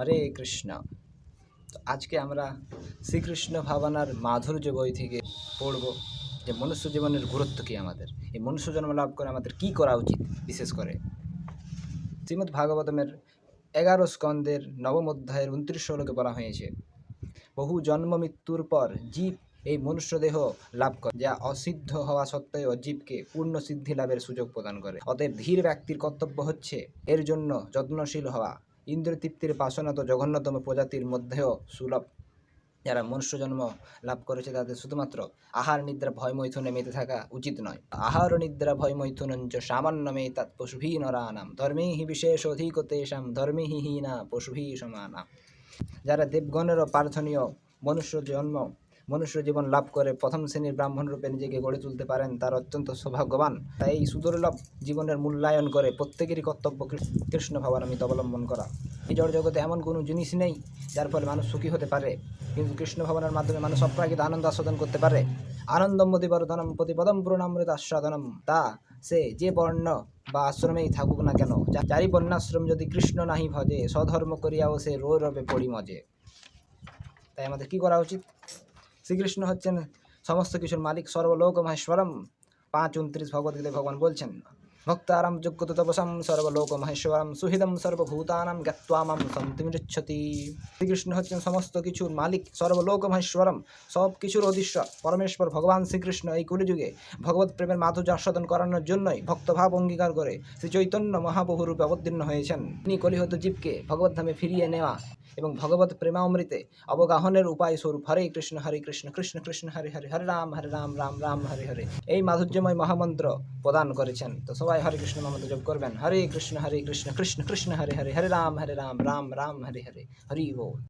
হরে কৃষ্ণ। তো আজকে আমরা শ্রীকৃষ্ণ ভাবনার মাধুর্য বই থেকে পড়ব যে মনুষ্য জীবনের গুরুত্ব কী আমাদের? এই মনুষ্য জন্ম লাভ করে আমাদের কী করা উচিত, বিশেষ করে? শ্রীমদ্ ভাগবতমের এগারো স্কন্দের নবম অধ্যায়ের উনত্রিশ শ্লোকে বলা হয়েছে, বহু জন্ম মৃত্যুর পর জীব এই মনুষ্য দেহ লাভ করে, যা অসিদ্ধ হওয়া সত্ত্বেও জীবকে পূর্ণ সিদ্ধি লাভের সুযোগ প্রদান করে। অতএব ধীর ব্যক্তির কর্তব্য হচ্ছে এর জন্য যত্নশীল হওয়া। ইন্দ্রতৃপ্তির বাসনা তো জঘন্যতম প্রজাতির মধ্যেও সুলভ। যারা মনুষ্য জন্ম লাভ করেছে তাদের শুধুমাত্র আহার, নিদ্রা, ভয়, মৈথুনে মেতে থাকা উচিত নয়। আহার, নিদ্রা, ভয়, মৈথুনঞ্চ সামান্য মে তৎ পশুভি নরানাম। ধর্মে হি বিশেষ অধিক তেষাম ধর্মে হি হীনা পশুভি সমানা যারা দেবগণেরও প্রার্থনীয় মনুষ্য জন্ম মনুষ্য জীবন লাভ করে প্রথম শ্রেণির ব্রাহ্মণ রূপে নিজেকে গড়ে তুলতে পারেন, তার অত্যন্ত সৌভাগ্যবান। তাই এই সুদুর্লভ জীবনের মূল্যায়ন করে প্রত্যেকেরই কর্তব্য কৃষ্ণ ভাবানামিত অবলম্বন করা। এই জড় জগতে এমন কোনো জিনিস নেই যার ফলে মানুষ সুখী হতে পারে। কিন্তু কৃষ্ণ ভাবনার মাধ্যমে মানুষ অপ্রাকৃত আনন্দ আস্বাদন করতে পারে। আনন্দম প্রতিবর্ধনম প্রতিপদম পূর্ণামৃত আস্বাদনম। তা সে যে বর্ণ বা আশ্রমেই থাকুক না কেন চারি বর্ণাশ্রম যদি কৃষ্ণ নাহি ভজে, স্বধর্ম করিয়াও সে রো রবে পড়ি মজে তাই আমাদের কি করা উচিত? শ্রীকৃষ্ণ হচ্ছেন সমস্ত কিছুর মালিক সর্বলোক মহেশ্বরম। পাঁচ উনত্রিশ ভগবদ্গীতায় ভগবান বলছেন ভক্তারাম যোগ্যত তপসম সর্বলোক মহেশ্বরম সুহৃদম সর্বভূতানাম জ্ঞাত্বামাম সন্তিমিচ্ছতি শ্রীকৃষ্ণ হচ্ছেন সমস্ত কিছুর মালিক সর্বলোক মহেশ্বরম সব কিছুর অধীশ্বর পরমেশ্বর ভগবান শ্রীকৃষ্ণ এই কলিযুগে ভগবত প্রেমের মাধুর্য আস্বাদন করানোর জন্যই ভক্তভাব অঙ্গীকার করে শ্রী চৈতন্য মহাপ্রভু রূপে অবতীর্ণ হয়েছেন। তিনি কলিহত জীবকে ভগবদ্ধামে ফিরিয়ে নেওয়া এবং ভগবত প্রেমামৃতে অবগাহনের উপায় স্বরূপ হরে কৃষ্ণ হরে কৃষ্ণ কৃষ্ণ কৃষ্ণ, হরে হরে হরে রাম হরে রাম রাম রাম, হরে হরে এই মাধুর্যময় মহামন্ত্র প্রদান করেছেন। তো সবাই হরে কৃষ্ণ মন্ত্র জপ করবেন। হরে কৃষ্ণ হরে কৃষ্ণ কৃষ্ণ কৃষ্ণ, হরে হরে হরে রাম হরে রাম রাম রাম, হরে হরে, হরি বল।